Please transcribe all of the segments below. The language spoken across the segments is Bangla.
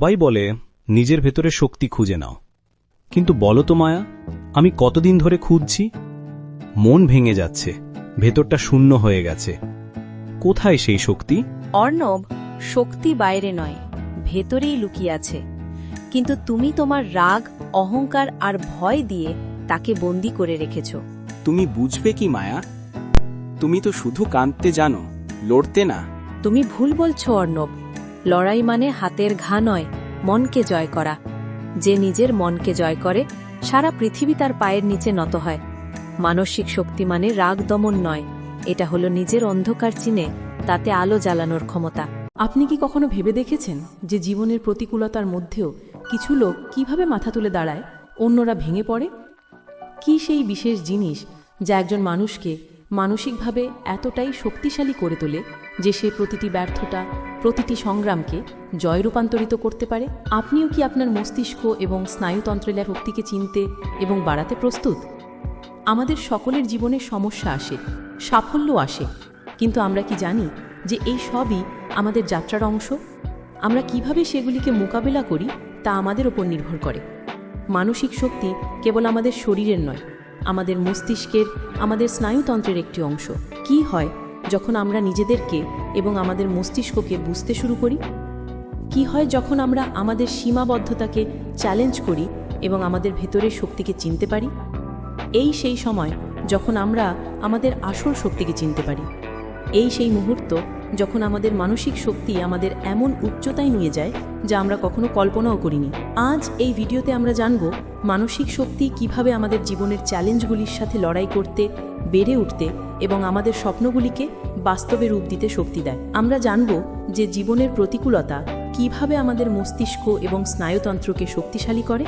সবাই বলে নিজের ভেতরে শক্তি খুঁজে নাও। কিন্তু বলো তো মায়া আমি কতদিন ধরে খুঁজছি? মন ভেঙে যাচ্ছে ভেতরটা শূন্য হয়ে গেছে। কোথায় সেই শক্তি? অর্ণব শক্তি বাইরে নয় ভেতরেই লুকিয়ে আছে। কিন্তু তুমি তোমার রাগ অহংকার আর ভয় দিয়ে তাকে বন্দি করে রেখেছ। তুমি বুঝবে কি মায়া? তুমি তো শুধু কাঁদতে জানো লড়তে না। তুমি ভুল বলছো অর্ণব। লড়াই মানে হাতের ঘা নয়, মনকে জয় করা। যে নিজের মনকে জয় করে, সারা পৃথিবী তার পায়ের নিচে নত হয়। মানসিক শক্তি মানে রাগ দমন নয়, এটা হলো নিজের অন্ধকার চিনে, তাতে আলো জ্বালানোর ক্ষমতা। আপনি কি কখনো ভেবে দেখেছেন যে জীবনের প্রতিকূলতার মধ্যেও কিছু লোক কীভাবে মাথা তুলে দাঁড়ায়, অন্যরা ভেঙে পড়ে? কি সেই বিশেষ জিনিস যা একজন মানুষকে মানসিকভাবে এতটাই শক্তিশালী করে তোলে যে সে প্রতিটি ব্যর্থতা, প্রতিটি সংগ্রামকে জয় রূপান্তরিত করতে পারে। আপনিও কি আপনার মস্তিষ্ক এবং স্নায়ুতন্ত্রের শক্তিকে চিনতে এবং বাড়াতে প্রস্তুত? আমাদের সকলের জীবনে সমস্যা আসে, সাফল্য আসে, কিন্তু আমরা কি জানি যে এই সবই আমাদের যাত্রার অংশ? আমরা কীভাবে সেগুলিকে মোকাবেলা করি তা আমাদের ওপর নির্ভর করে। মানসিক শক্তি কেবল আমাদের শরীরের নয় আমাদের মস্তিষ্কের, আমাদের স্নায়ুতন্ত্রের একটি অংশ। কি হয় যখন আমরা নিজেদেরকে এবং আমাদের মস্তিষ্ককে বুঝতে শুরু করি? কি হয় যখন আমরা আমাদের সীমাবদ্ধতাকে চ্যালেঞ্জ করি এবং আমাদের ভেতরের শক্তিকে চিনতে পারি? এই সেই সময় যখন আমরা আমাদের আসল শক্তিকে চিনতে পারি। এই সেই মুহূর্ত যখন আমাদের মানসিক শক্তি আমাদের এমন উচ্চতায় নিয়ে যায় যা আমরা কখনো কল্পনাও করিনি। আজ এই ভিডিওতে আমরা জানব মানসিক শক্তি কীভাবে আমাদের জীবনের চ্যালেঞ্জগুলির সাথে লড়াই করতে, বেড়ে উঠতে এবং আমাদের স্বপ্নগুলিকে বাস্তবে রূপ দিতে শক্তি দেয়। আমরা জানব যে জীবনের প্রতিকূলতা কীভাবে আমাদের মস্তিষ্ক এবং স্নায়ুতন্ত্রকে শক্তিশালী করে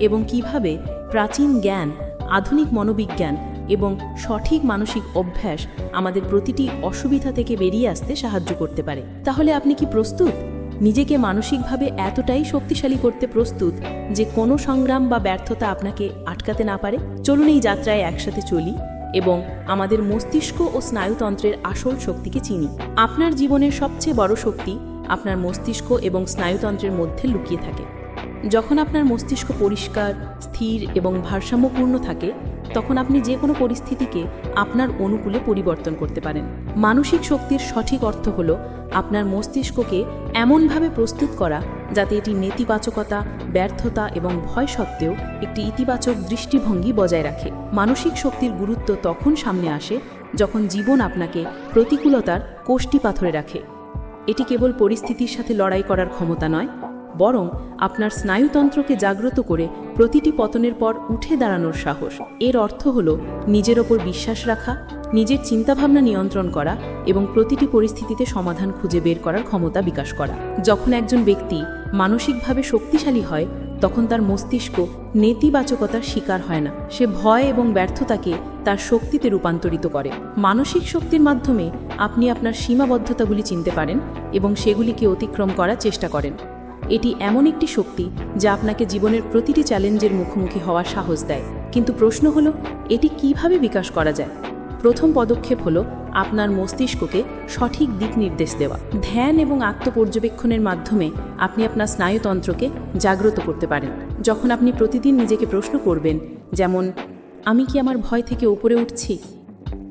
এবং কীভাবে প্রাচীন জ্ঞান, আধুনিক মনোবিজ্ঞান এবং সঠিক মানসিক অভ্যাস আমাদের প্রতিটি অসুবিধা থেকে বেরিয়ে আসতে সাহায্য করতে পারে। তাহলে আপনি কি প্রস্তুত? নিজেকে মানসিকভাবে এতটাই শক্তিশালী করতে প্রস্তুত যে কোনো সংগ্রাম বা ব্যর্থতা আপনাকে আটকাতে না পারে। চলুন এই যাত্রায় একসাথে চলি এবং আমাদের মস্তিষ্ক ও স্নায়ুতন্ত্রের আসল শক্তিকে চিনি। আপনার জীবনের সবচেয়ে বড় শক্তি আপনার মস্তিষ্ক এবং স্নায়ুতন্ত্রের মধ্যে লুকিয়ে থাকে। যখন আপনার মস্তিষ্ক পরিষ্কার, স্থির এবং ভারসাম্যপূর্ণ থাকে, তখন আপনি যে কোনো পরিস্থিতিকে আপনার অনুকূলে পরিবর্তন করতে পারেন। মানসিক শক্তির সঠিক অর্থ হল আপনার মস্তিষ্ককে এমনভাবে প্রস্তুত করা যাতে এটি নেতিবাচকতা, ব্যর্থতা এবং ভয় সত্ত্বেও একটি ইতিবাচক দৃষ্টিভঙ্গি বজায় রাখে। মানসিক শক্তির গুরুত্ব তখন সামনে আসে যখন জীবন আপনাকে প্রতিকূলতার কোষ্টি পাথরে রাখে। এটি কেবল পরিস্থিতির সাথে লড়াই করার ক্ষমতা নয়, বরং আপনার স্নায়ুতন্ত্রকে জাগ্রত করে প্রতিটি পতনের পর উঠে দাঁড়ানোর সাহস। এর অর্থ হল নিজের ওপর বিশ্বাস রাখা নিজের চিন্তাভাবনা নিয়ন্ত্রণ করা এবং প্রতিটি পরিস্থিতিতে সমাধান খুঁজে বের করার ক্ষমতা বিকাশ করা। যখন একজন ব্যক্তি মানসিকভাবে শক্তিশালী হয়, তখন তার মস্তিষ্ক নেতিবাচকতার শিকার হয় না। সে ভয় এবং ব্যর্থতাকে তার শক্তিতে রূপান্তরিত করে। মানসিক শক্তির মাধ্যমে আপনি আপনার সীমাবদ্ধতাগুলি চিনতে পারেন এবং সেগুলিকে অতিক্রম করার চেষ্টা করেন। এটি এমন একটি শক্তি যা আপনাকে জীবনের প্রতিটি চ্যালেঞ্জের মুখোমুখি হওয়ার সাহস দেয়। কিন্তু প্রশ্ন হলো, এটি কীভাবে বিকাশ করা যায়? প্রথম পদক্ষেপ হলো আপনার মস্তিষ্ককে সঠিক দিক নির্দেশ দেওয়া। ধ্যান এবং আত্মপর্যবেক্ষণের মাধ্যমে আপনি আপনার স্নায়ুতন্ত্রকে জাগ্রত করতে পারেন। যখন আপনি প্রতিদিন নিজেকে প্রশ্ন করবেন, যেমন, আমি কি আমার ভয় থেকে উপরে উঠছি?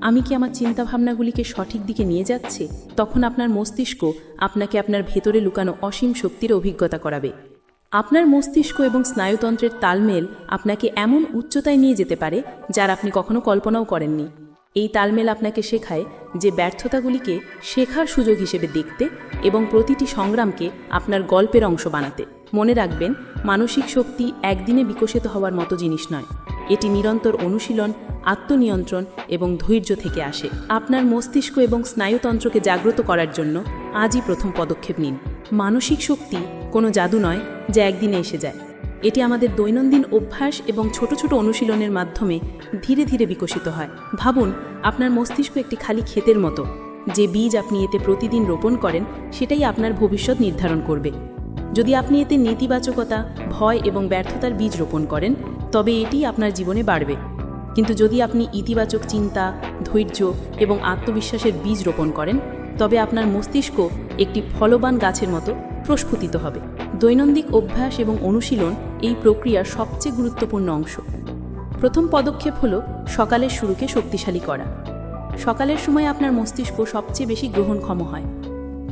আমি কি আমার চিন্তাভাবনাগুলিকে সঠিক দিকে নিয়ে যাচ্ছে? তখন আপনার মস্তিষ্ক আপনাকে আপনার ভেতরে লুকানো অসীম শক্তির অভিজ্ঞতা করাবে। আপনার মস্তিষ্ক এবং স্নায়ুতন্ত্রের তালমেল আপনাকে এমন উচ্চতায় নিয়ে যেতে পারে, যার আপনি কখনো কল্পনাও করেননি। এই তালমেল আপনাকে শেখায় যে ব্যর্থতাগুলিকে শেখার সুযোগ হিসেবে দেখতে এবং প্রতিটি সংগ্রামকে আপনার গল্পের অংশ বানাতে। মনে রাখবেন, মানসিক শক্তি একদিনে বিকশিত হওয়ার মতো জিনিস নয়। এটি নিরন্তর অনুশীলন, আত্মনিয়ন্ত্রণ এবং ধৈর্য থেকে আসে। আপনার মস্তিষ্ক এবং স্নায়ুতন্ত্রকে জাগ্রত করার জন্য আজই প্রথম পদক্ষেপ নিন। মানসিক শক্তি কোনো জাদু নয় যা একদিনে এসে যায়। এটি আমাদের দৈনন্দিন অভ্যাস এবং ছোট ছোট অনুশীলনের মাধ্যমে ধীরে ধীরে বিকশিত হয়। ভাবুন, আপনার মস্তিষ্ক একটি খালি ক্ষেতের মতো। যে বীজ আপনি এতে প্রতিদিন রোপণ করেন, সেটাই আপনার ভবিষ্যৎ নির্ধারণ করবে। যদি আপনি এতে নেতিবাচকতা, ভয় এবং ব্যর্থতার বীজ রোপণ করেন, তবে এটি আপনার জীবনে বাড়বে। কিন্তু যদি আপনি ইতিবাচক চিন্তা, ধৈর্য এবং আত্মবিশ্বাসের বীজ রোপণ করেন, তবে আপনার মস্তিষ্ক একটি ফলবান গাছের মতো প্রস্ফুটিত হবে। দৈনন্দিন অভ্যাস এবং অনুশীলন এই প্রক্রিয়ার সবচেয়ে গুরুত্বপূর্ণ অংশ। প্রথম পদক্ষেপ হল সকালের শুরুকে শক্তিশালী করা। সকালের সময় আপনার মস্তিষ্ক সবচেয়ে বেশি গ্রহণক্ষম হয়।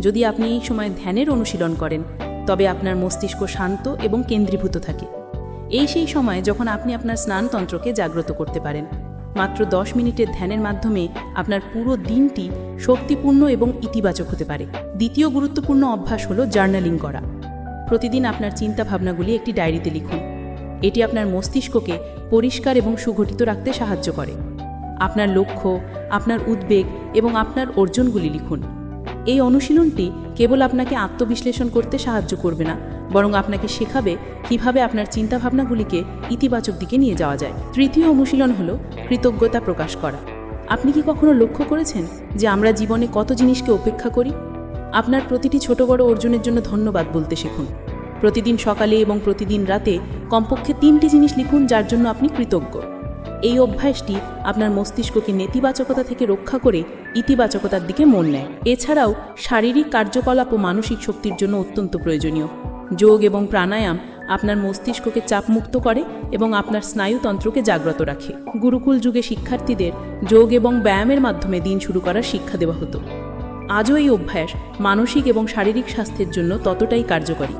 যদি আপনি এই সময় ধ্যানের অনুশীলন করেন, তবে আপনার মস্তিষ্ক শান্ত এবং কেন্দ্রীভূত থাকে। এই সেই সময় যখন আপনি আপনার স্নানতন্ত্রকে জাগ্রত করতে পারেন। মাত্র দশ মিনিটের ধ্যানের মাধ্যমে আপনার পুরো দিনটি শক্তিপূর্ণ এবং ইতিবাচক হতে পারে। দ্বিতীয় গুরুত্বপূর্ণ অভ্যাস হলো জার্নালিং করা। প্রতিদিন আপনার চিন্তাভাবনাগুলি একটি ডায়েরিতে লিখুন। এটি আপনার মস্তিষ্ককে পরিষ্কার এবং সুগঠিত রাখতে সাহায্য করে। আপনার লক্ষ্য, আপনার উদ্বেগ এবং আপনার অর্জনগুলি লিখুন। এই অনুশীলনটি কেবল আপনাকে আত্মবিশ্লেষণ করতে সাহায্য করবে না, বরং আপনাকে শেখাবে কীভাবে আপনার চিন্তাভাবনাগুলিকে ইতিবাচক দিকে নিয়ে যাওয়া যায়। তৃতীয় অনুশীলন হল কৃতজ্ঞতা প্রকাশ করা। আপনি কি কখনো লক্ষ্য করেছেন যে আমরা জীবনে কত জিনিসকে উপেক্ষা করি? আপনার প্রতিটি ছোট বড় অর্জনের জন্য ধন্যবাদ বলতে শিখুন। প্রতিদিন সকালে এবং প্রতিদিন রাতে কমপক্ষে তিনটি জিনিস লিখুন যার জন্য আপনি কৃতজ্ঞ। এই অভ্যাসটি আপনার মস্তিষ্ককে নেতিবাচকতা থেকে রক্ষা করে ইতিবাচকতার দিকে মন নেয়। এছাড়াও শারীরিক কার্যকলাপ ও মানসিক শক্তির জন্য অত্যন্ত প্রয়োজনীয়। যোগ এবং প্রাণায়াম আপনার মস্তিষ্ককে চাপমুক্ত করে এবং আপনার স্নায়ুতন্ত্রকে জাগ্রত রাখে। গুরুকুল যুগে শিক্ষার্থীদের যোগ এবং ব্যায়ামের মাধ্যমে দিন শুরু করার শিক্ষা দেওয়া হতো। আজও এই অভ্যাস মানসিক এবং শারীরিক স্বাস্থ্যের জন্য ততটাই কার্যকরী।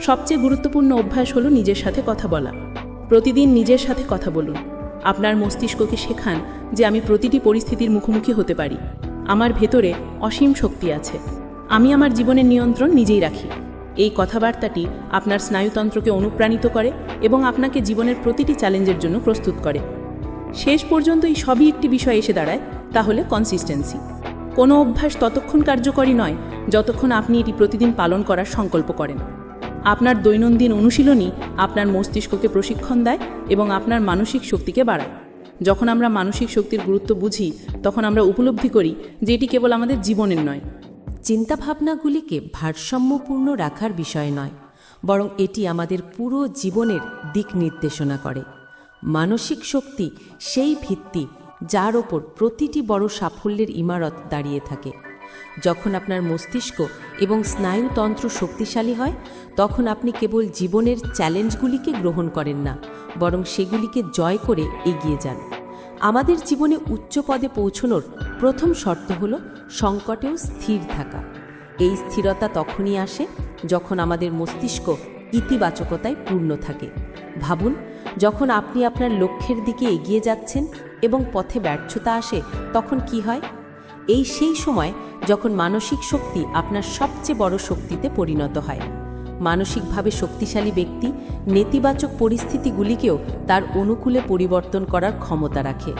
সবচেয়ে গুরুত্বপূর্ণ অভ্যাস হলো নিজের সাথে কথা বলা। প্রতিদিন নিজের সাথে কথা বলুন। আপনার মস্তিষ্ককে শেখান যে আমি প্রতিটি পরিস্থিতির মুখোমুখি হতে পারি। আমার ভেতরে অসীম শক্তি আছে। আমি আমার জীবনের নিয়ন্ত্রণ নিজেই রাখি। এই কথাবার্তাটি আপনার স্নায়ুতন্ত্রকে অনুপ্রাণিত করে এবং আপনাকে জীবনের প্রতিটি চ্যালেঞ্জের জন্য প্রস্তুত করে। শেষ পর্যন্ত এই সবই একটি বিষয় এসে দাঁড়ায় তাহলে কনসিস্টেন্সি কোনো অভ্যাস ততক্ষণ কার্যকরী নয়, যতক্ষণ আপনি এটি প্রতিদিন পালন করার সংকল্প করেন। আপনার দৈনন্দিন অনুশীলনই আপনার মস্তিষ্ককে প্রশিক্ষণ দেয় এবং আপনার মানসিক শক্তিকে বাড়ায়। যখন আমরা মানসিক শক্তির গুরুত্ব বুঝি, তখন আমরা উপলব্ধি করি যে এটি কেবল আমাদের জীবনের নয়। চিন্তাভাবনাগুলিকে ভারসাম্যপূর্ণ রাখার বিষয় নয়, বরং এটি আমাদের পুরো জীবনের দিক নির্দেশনা করে। মানসিক শক্তি সেই ভিত্তি যার ওপর প্রতিটি বড় সাফল্যের ইমারত দাঁড়িয়ে থাকে। যখন আপনার মস্তিষ্ক এবং স্নায়ুতন্ত্র শক্তিশালী হয়, তখন আপনি কেবল জীবনের চ্যালেঞ্জগুলিকে গ্রহণ করেন না, বরং সেগুলিকে জয় করে এগিয়ে যান। আমাদের জীবনে উচ্চ পদে পৌঁছনোর প্রথম শর্ত হল সংকটেও স্থির থাকা। এই স্থিরতা তখনই আসে যখন আমাদের মস্তিষ্ক ইতিবাচকতায় পূর্ণ থাকে। ভাবুন, যখন আপনি আপনার লক্ষ্যের দিকে এগিয়ে যাচ্ছেন এবং পথে ব্যর্থতা আসে, তখন কি হয়? এই সেই সময় যখন মানসিক শক্তি আপনার সবচেয়ে বড় শক্তিতে পরিণত হয়। মানসিকভাবে শক্তিশালী ব্যক্তি নেতিবাচক পরিস্থিতিগুলিকেও তার অনুকূলে পরিবর্তন করার ক্ষমতা রাখে।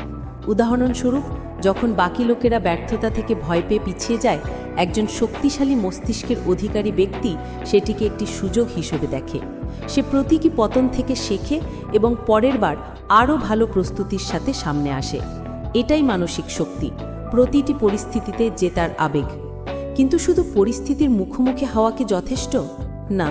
উদাহরণস্বরূপ, যখন বাকি লোকেরা ব্যর্থতা থেকে ভয় পেয়ে পিছিয়ে যায়, একজন শক্তিশালী মস্তিষ্কের অধিকারী ব্যক্তি সেটিকে একটি সুযোগ হিসেবে দেখে। সে প্রতীকী পতন থেকে শেখে এবং পরের বার আরও ভালো প্রস্তুতির সাথে সামনে আসে। এটাই মানসিক শক্তি। প্রতিটি পরিস্থিতিতে জেতার আবেগ। কিন্তু শুধু পরিস্থিতির মুখোমুখি হওয়া কি যথেষ্ট? না,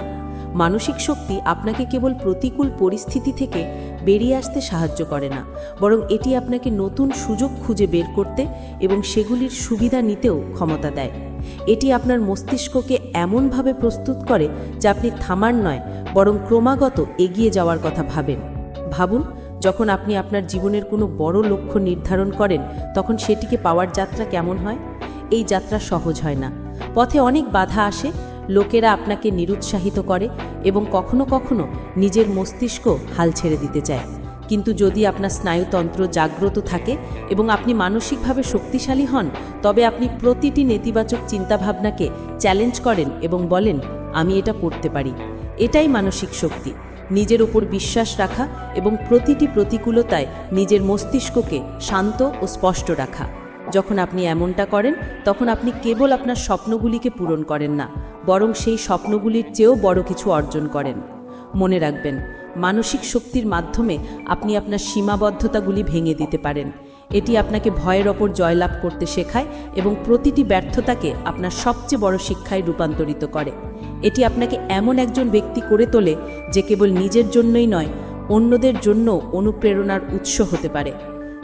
মানসিক শক্তি আপনাকে কেবল প্রতিকূল পরিস্থিতি থেকে বেরিয়ে আসতে সাহায্য করে না, বরং এটি আপনাকে নতুন সুযোগ খুঁজে বের করতে এবং সেগুলির সুবিধা নিতেও ক্ষমতা দেয়। এটি আপনার মস্তিষ্ককে এমনভাবে প্রস্তুত করে যা আপনি থামার নয়, বরং ক্রমাগত এগিয়ে যাওয়ার কথা ভাবেন। ভাবুন যখন আপনি আপনার জীবনের কোনো বড় লক্ষ্য নির্ধারণ করেন, তখন সেটিকে পাওয়ার যাত্রা কেমন হয়? এই যাত্রা সহজ হয় না। পথে অনেক বাধা আসে, লোকেরা আপনাকে নিরুৎসাহিত করে এবং কখনো কখনো নিজের মস্তিষ্ক হাল ছেড়ে দিতে চায়। কিন্তু যদি আপনার স্নায়ুতন্ত্র জাগ্রত থাকে এবং আপনি মানসিকভাবে শক্তিশালী হন, তবে আপনি প্রতিটি নেতিবাচক চিন্তাভাবনাকে চ্যালেঞ্জ করেন এবং বলেন, আমি এটা করতে পারি। এটাই মানসিক শক্তি। নিজের ওপর বিশ্বাস রাখা এবং প্রতিটি প্রতিকূলতায় নিজের মস্তিষ্ককে শান্ত ও স্পষ্ট রাখা। যখন আপনি এমনটা করেন, তখন আপনি কেবল আপনার স্বপ্নগুলিকে পূরণ করেন না, বরং সেই স্বপ্নগুলির চেয়েও বড় কিছু অর্জন করেন। মনে রাখবেন, মানসিক শক্তির মাধ্যমে আপনি আপনার সীমাবদ্ধতাগুলি ভেঙে দিতে পারেন। এটি আপনাকে ভয়ের ওপর জয়লাভ করতে শেখায় এবং প্রতিটি ব্যর্থতাকে আপনার সবচেয়ে বড় শিক্ষায় রূপান্তরিত করে। এটি আপনাকে এমন একজন ব্যক্তি করে তোলে যে কেবল নিজের জন্যই নয়, অন্যদের জন্য অনুপ্রেরণার উৎস হতে পারে।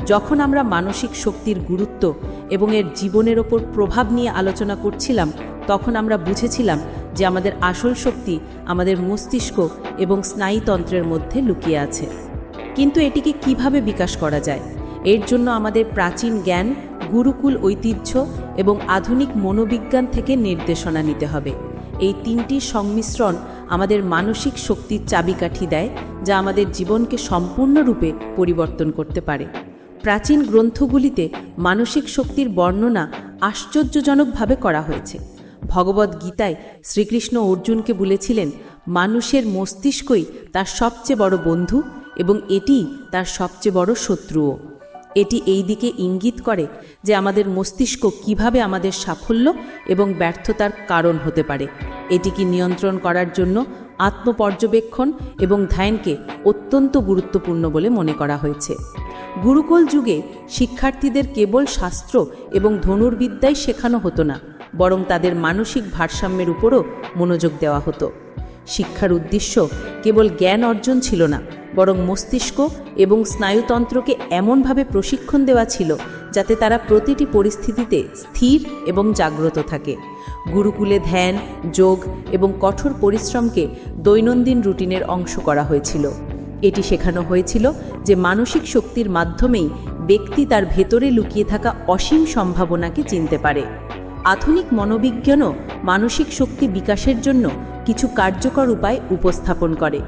যখন আমরা মানসিক শক্তির গুরুত্ব এবং এর জীবনের ওপর প্রভাব নিয়ে আলোচনা করছিলাম, তখন আমরা বুঝেছিলাম যে আমাদের আসল শক্তি আমাদের মস্তিষ্ক এবং স্নায়ুতন্ত্রের মধ্যে লুকিয়ে আছে। কিন্তু এটিকে কীভাবে বিকাশ করা যায়? এর জন্য আমাদের প্রাচীন জ্ঞান, গুরুকুল ঐতিহ্য এবং আধুনিক মনোবিজ্ঞান থেকে নির্দেশনা নিতে হবে। এই তিনটি সংমিশ্রণ আমাদের মানসিক শক্তির চাবিকাঠি দেয়, যা আমাদের জীবনকে সম্পূর্ণরূপে পরিবর্তন করতে পারে। প্রাচীন গ্রন্থগুলিতে মানসিক শক্তির বর্ণনা আশ্চর্যজনকভাবে করা হয়েছে। ভগবদ গীতায় শ্রীকৃষ্ণ অর্জুনকে বলেছিলেন, মানুষের মস্তিষ্কই তার সবচেয়ে বড় বন্ধু এবং এটি তার সবচেয়ে বড় শত্রুও। এটি এই দিকে ইঙ্গিত করে যে আমাদের মস্তিষ্ক কীভাবে আমাদের সাফল্য এবং ব্যর্থতার কারণ হতে পারে। এটিকে নিয়ন্ত্রণ করার জন্য আত্মপর্যবেক্ষণ এবং ধ্যানকে অত্যন্ত গুরুত্বপূর্ণ বলে মনে করা হয়েছে। গুরুকুল যুগে শিক্ষার্থীদের কেবল শাস্ত্র এবং ধনুর্বিদ্যাই শেখানো হতো না, বরং তাদের মানসিক ভারসাম্যের উপরও মনোযোগ দেওয়া হতো। শিক্ষার উদ্দেশ্য কেবল জ্ঞান অর্জন ছিল না বরং মস্তিষ্ক এবং স্নায়ুতন্ত্রকে এমনভাবে প্রশিক্ষণ দেওয়া ছিল যাতে তারা প্রতিটি পরিস্থিতিতে স্থির এবং জাগ্রত থাকে। গুরুকুলে ধ্যান, যোগ এবং কঠোর পরিশ্রমকে দৈনন্দিন রুটিনের অংশ করা হয়েছিল। এটি শেখানো হয়েছিল যে মানসিক শক্তির মাধ্যমেই ব্যক্তি তার ভেতরে লুকিয়ে থাকা অসীম সম্ভাবনাকে চিনতে পারে। আধুনিক মনোবিজ্ঞানও মানসিক শক্তি বিকাশের জন্য কিছু কার্যকর উপায় উপস্থাপন করে।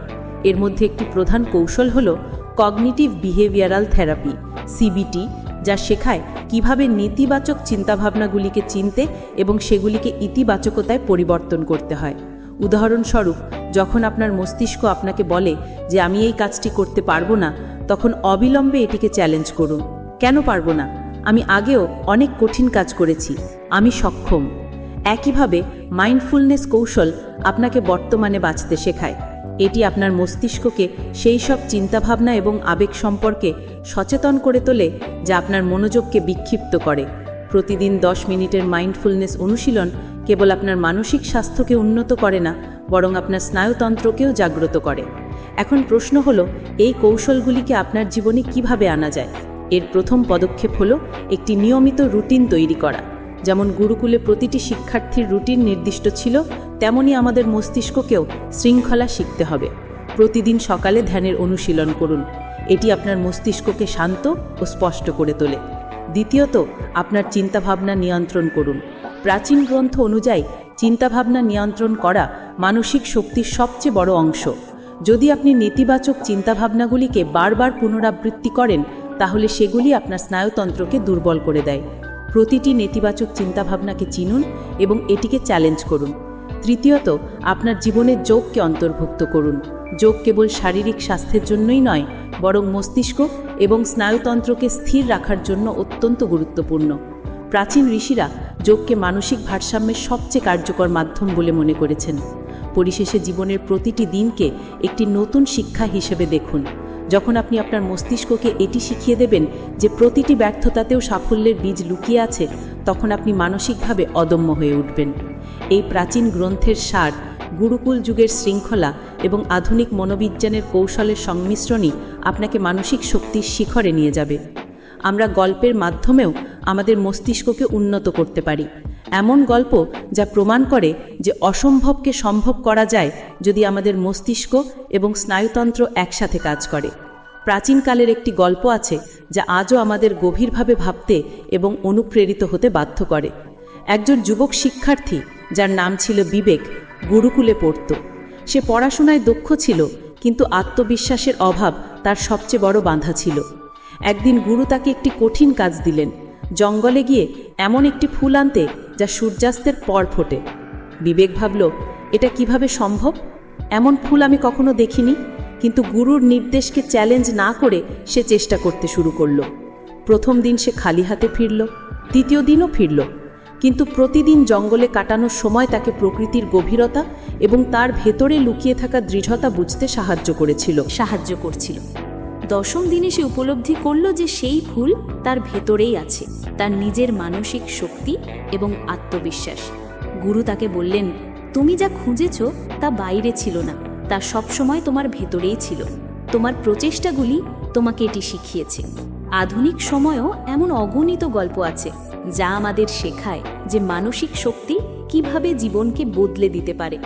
এর মধ্যে একটি প্রধান কৌশল হল কগনিটিভ বিহেভিয়ারাল থেরাপি সিবিটি যা শেখায় কীভাবে নেতিবাচক চিন্তাভাবনাগুলিকে চিনতে এবং সেগুলিকে ইতিবাচকতায় পরিবর্তন করতে হয়। উদাহরণস্বরূপ, যখন আপনার মস্তিষ্ক আপনাকে বলে যে আমি এই কাজটি করতে পারব না, তখন অবিলম্বে এটিকে চ্যালেঞ্জ করুন। কেন পারব না? আমি আগেও অনেক কঠিন কাজ করেছি। আমি সক্ষম। একইভাবে, মাইন্ডফুলনেস কৌশল আপনাকে বর্তমানে বাঁচতে শেখায়। এটি আপনার মস্তিষ্ককে সেই সব চিন্তাভাবনা এবং আবেগ সম্পর্কে সচেতন করে তোলে, যা আপনার মনোযোগকে বিক্ষিপ্ত করে। প্রতিদিন দশ মিনিটের মাইন্ডফুলনেস অনুশীলন কেবল আপনার মানসিক স্বাস্থ্যকে উন্নত করে না, বরং আপনার স্নায়ুতন্ত্রকেও জাগ্রত করে। এখন প্রশ্ন হলো, এই কৌশলগুলিকে আপনার জীবনে কীভাবে আনা যায়? এর প্রথম পদক্ষেপ হলো একটি নিয়মিত রুটিন তৈরি করা। যেমন গুরুকুলে প্রতিটি শিক্ষার্থীর রুটিন নির্দিষ্ট ছিল, তেমনি আমাদের মস্তিষ্ককেও শৃঙ্খলা শিখতে হবে। প্রতিদিন সকালে ধ্যানের অনুশীলন করুন। এটি আপনার মস্তিষ্ককে শান্ত ও স্পষ্ট করে তোলে। দ্বিতীয়ত, আপনার চিন্তাভাবনা নিয়ন্ত্রণ করুন। প্রাচীন গ্রন্থ অনুযায়ী, চিন্তাভাবনা নিয়ন্ত্রণ করা মানসিক শক্তির সবচেয়ে বড় অংশ। যদি আপনি নেতিবাচক চিন্তাভাবনাগুলিকে বারবার পুনরাবৃত্তি করেন, তাহলে সেগুলি আপনার স্নায়ুতন্ত্রকে দুর্বল করে দেয়। প্রতিটি নেতিবাচক চিন্তাভাবনাকে চিনুন এবং এটিকে চ্যালেঞ্জ করুন। তৃতীয়ত, আপনার জীবনে যোগকে অন্তর্ভুক্ত করুন। যোগ কেবল শারীরিক স্বাস্থ্যের জন্যই নয়, বরং মস্তিষ্ক এবং স্নায়ুতন্ত্রকে স্থির রাখার জন্য অত্যন্ত গুরুত্বপূর্ণ। প্রাচীন ঋষিরা যোগকে মানসিক ভারসাম্যের সবচেয়ে কার্যকর মাধ্যম বলে মনে করেছেন। পরিশেষে জীবনের প্রতিটি দিনকে একটি নতুন শিক্ষা হিসেবে দেখুন। যখন আপনি আপনার মস্তিষ্ককে এটি শিখিয়ে দেবেন যে প্রতিটি ব্যর্থতাতেও সাফল্যের বীজ লুকিয়ে আছে, তখন আপনি মানসিকভাবে অদম্য হয়ে উঠবেন। এই প্রাচীন গ্রন্থের সার, গুরুকুল যুগের শৃঙ্খলা এবং আধুনিক মনোবিজ্ঞানের কৌশলের সংমিশ্রণই আপনাকে মানসিক শক্তির শিখরে নিয়ে যাবে। আমরা গল্পের মাধ্যমেও আমাদের মস্তিষ্ককে উন্নত করতে পারি। এমন গল্প যা প্রমাণ করে যে অসম্ভবকে সম্ভব করা যায় যদি আমাদের মস্তিষ্ক এবং স্নায়ুতন্ত্র একসাথে কাজ করে। প্রাচীনকালের একটি গল্প আছে যা আজও আমাদের গভীরভাবে ভাবতে এবং অনুপ্রেরিত হতে বাধ্য করে। একজন যুবক শিক্ষার্থী, যার নাম ছিল বিবেক, গুরুকুলে পড়ত। সে পড়াশোনায় দক্ষ ছিল, কিন্তু আত্মবিশ্বাসের অভাব তার সবচেয়ে বড় বাঁধা ছিল। একদিন গুরু তাকে একটি কঠিন কাজ দিলেন। জঙ্গলে গিয়ে এমন একটি ফুল আনতে যা সূর্যাস্তের পর ফোটে। বিবেক ভাবল, এটা কীভাবে সম্ভব? এমন ফুল আমি কখনো দেখিনি। কিন্তু গুরুর নির্দেশকে চ্যালেঞ্জ না করে সে চেষ্টা করতে শুরু করল। প্রথম দিন সে খালি হাতে ফিরল, দ্বিতীয় দিনও ফিরল। কিন্তু প্রতিদিন জঙ্গলে কাটানোর সময় তাকে প্রকৃতির গভীরতা এবং তার ভেতরে লুকিয়ে থাকা দৃঢ়তা বুঝতে সাহায্য করেছিল। সাহায্য করছিল। দশম দিনে সে উপলব্ধি করল যে সেই ফুল তার ভেতরেই আছে, তার নিজের মানসিক শক্তি এবং আত্মবিশ্বাস। গুরু তাকে বললেন, তুমি যা খুঁজেছ তা বাইরে ছিল না। তা সবসময় তোমার ভেতরেই ছিল। তোমার প্রচেষ্টাগুলি তোমাকে এটি শিখিয়েছে। আধুনিক সময়েও এমন অগণিত গল্প আছে, যা আমাদের শেখায় যে মানসিক শক্তি কীভাবে জীবনকে বদলে দিতে পারে।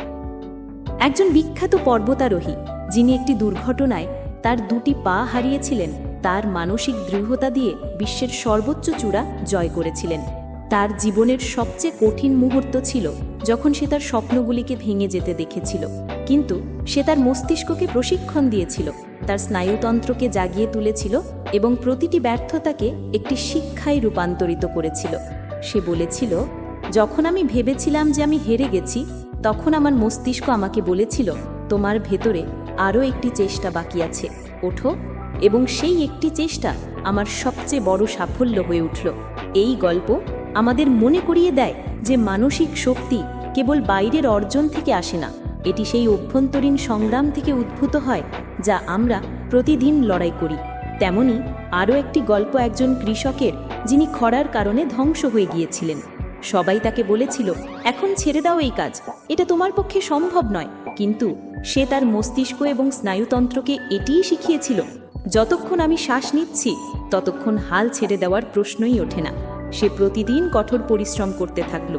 একজন বিখ্যাত পর্বতারোহী, যিনি একটি দুর্ঘটনায় তার দুটি পা হারিয়েছিলেন, তার মানসিক দৃঢ়তা দিয়ে বিশ্বের সর্বোচ্চ চূড়া জয় করেছিলেন। তার জীবনের সবচেয়ে কঠিন মুহূর্ত ছিল, যখন সে তার স্বপ্নগুলিকে ভেঙে যেতে দেখেছিল। কিন্তু সে তার মস্তিষ্ককে প্রশিক্ষণ দিয়েছিল, তার স্নায়ুতন্ত্রকে জাগিয়ে তুলেছিল এবং প্রতিটি ব্যর্থতাকে একটি শিক্ষায় রূপান্তরিত করেছিল। সে বলেছিল, যখন আমি ভেবেছিলাম যে আমি হেরে গেছি, তখন আমার মস্তিষ্ক আমাকে বলেছিল, তোমার ভেতরে আরও একটি চেষ্টা বাকি আছে, ওঠো। এবং সেই একটি চেষ্টা আমার সবচেয়ে বড় সাফল্য হয়ে উঠল। এই গল্প আমাদের মনে করিয়ে দেয় যে মানসিক শক্তি কেবল বাইরের অর্জন থেকে আসে না এটি সেই অভ্যন্তরীণ সংগ্রাম থেকে উদ্ভূত হয়, যা আমরা প্রতিদিন লড়াই করি। তেমনি আরও একটি গল্প একজন কৃষকের, যিনি খরার কারণে ধ্বংস হয়ে গিয়েছিলেন। সবাই তাকে বলেছিল, এখন ছেড়ে দাও এই কাজ, এটা তোমার পক্ষে সম্ভব নয়। কিন্তু সে তার মস্তিষ্ক এবং স্নায়ুতন্ত্রকে এটিই শিখিয়েছিল, যতক্ষণ আমি শ্বাস নিচ্ছি, ততক্ষণ হাল ছেড়ে দেওয়ার প্রশ্নই ওঠে না। সে প্রতিদিন কঠোর পরিশ্রম করতে থাকল।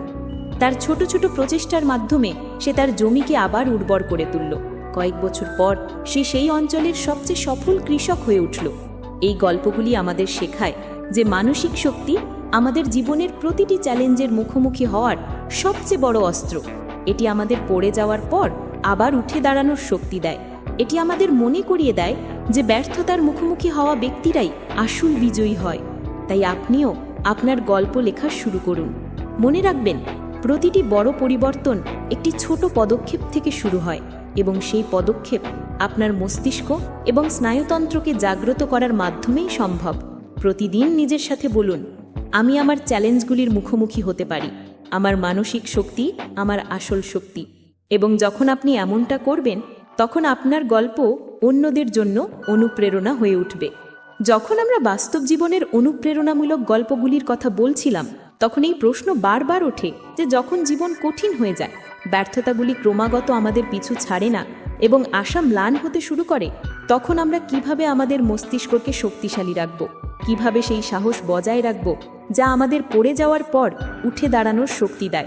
তার ছোট ছোট প্রচেষ্টার মাধ্যমে সে তার জমিকে আবার উর্বর করে তুলল। কয়েক বছর পর সে সেই অঞ্চলের সবচেয়ে সফল কৃষক হয়ে উঠল। এই গল্পগুলি আমাদের শেখায় যে মানসিক শক্তি আমাদের জীবনের প্রতিটি চ্যালেঞ্জের মুখোমুখি হওয়ার সবচেয়ে বড় অস্ত্র। এটি আমাদের পড়ে যাওয়ার পর আবার উঠে দাঁড়ানোর শক্তি দেয়। এটি আমাদের মনে করিয়ে দেয় যে ব্যর্থতার মুখোমুখি হওয়া ব্যক্তিরাই আসল বিজয়ী হয়। তাই আপনিও আপনার গল্প লেখা শুরু করুন। মনে রাখবেন প্রতিটি বড় পরিবর্তন একটি ছোট পদক্ষেপ থেকে শুরু হয় এবং সেই পদক্ষেপ আপনার মস্তিষ্ক এবং স্নায়ুতন্ত্রকে জাগ্রত করার মাধ্যমেই সম্ভব। প্রতিদিন নিজের সাথে বলুন, আমি আমার চ্যালেঞ্জগুলির মুখোমুখি হতে পারি। আমার মানসিক শক্তি, আমার আসল শক্তি। এবং যখন আপনি এমনটা করবেন, তখন আপনার গল্প অন্যদের জন্য অনুপ্রেরণা হয়ে উঠবে। যখন আমরা বাস্তব জীবনের অনুপ্রেরণামূলক গল্পগুলির কথা বলছিলাম তখন এই প্রশ্ন বারবার ওঠে যে যখন জীবন কঠিন হয়ে যায়, ব্যর্থতাগুলি ক্রমাগত আমাদের পিছু ছাড়ে না এবং আশা ম্লান হতে শুরু করে, তখন আমরা কীভাবে আমাদের মস্তিষ্ককে শক্তিশালী রাখব? কীভাবে সেই সাহস বজায় রাখব যা আমাদের পড়ে যাওয়ার পর উঠে দাঁড়ানোর শক্তি দেয়?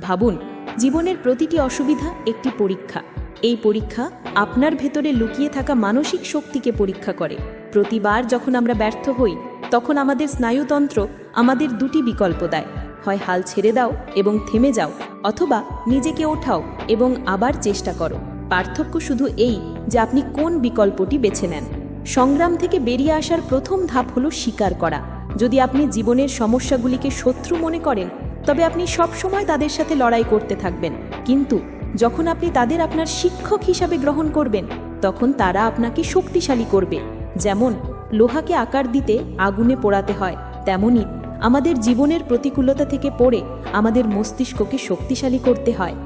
ভাবুন, জীবনের প্রতিটি অসুবিধা একটি পরীক্ষা। এই পরীক্ষা আপনার ভেতরে লুকিয়ে থাকা মানসিক শক্তিকে পরীক্ষা করে। প্রতিবার যখন আমরা ব্যর্থ হই তখন আমাদের স্নায়ুতন্ত্র আমাদের দুটি বিকল্প দেয়। হয় হাল ছেড়ে দাও এবং থেমে যাও, অথবা নিজেকে ওঠাও এবং আবার চেষ্টা করো। পার্থক্য শুধু এই যে আপনি কোন বিকল্পটি বেছে নেন। সংগ্রাম থেকে বেরিয়ে আসার প্রথম ধাপ হলো স্বীকার করা। যদি আপনি জীবনের সমস্যাগুলিকে শত্রু মনে করেন, তবে আপনি সবসময় তাদের সাথে লড়াই করতে থাকবেন। কিন্তু যখন আপনি তাদের আপনার শিক্ষক হিসাবে গ্রহণ করবেন, তখন তারা আপনাকে শক্তিশালী করবে। যেমন লোহাকে আকার দিতে আগুনে পোড়াতে হয় তেমনই আমাদের জীবনের প্রতিকূলতা থেকে পড়ে আমাদের মস্তিষ্ককে শক্তিশালী করতে হয়।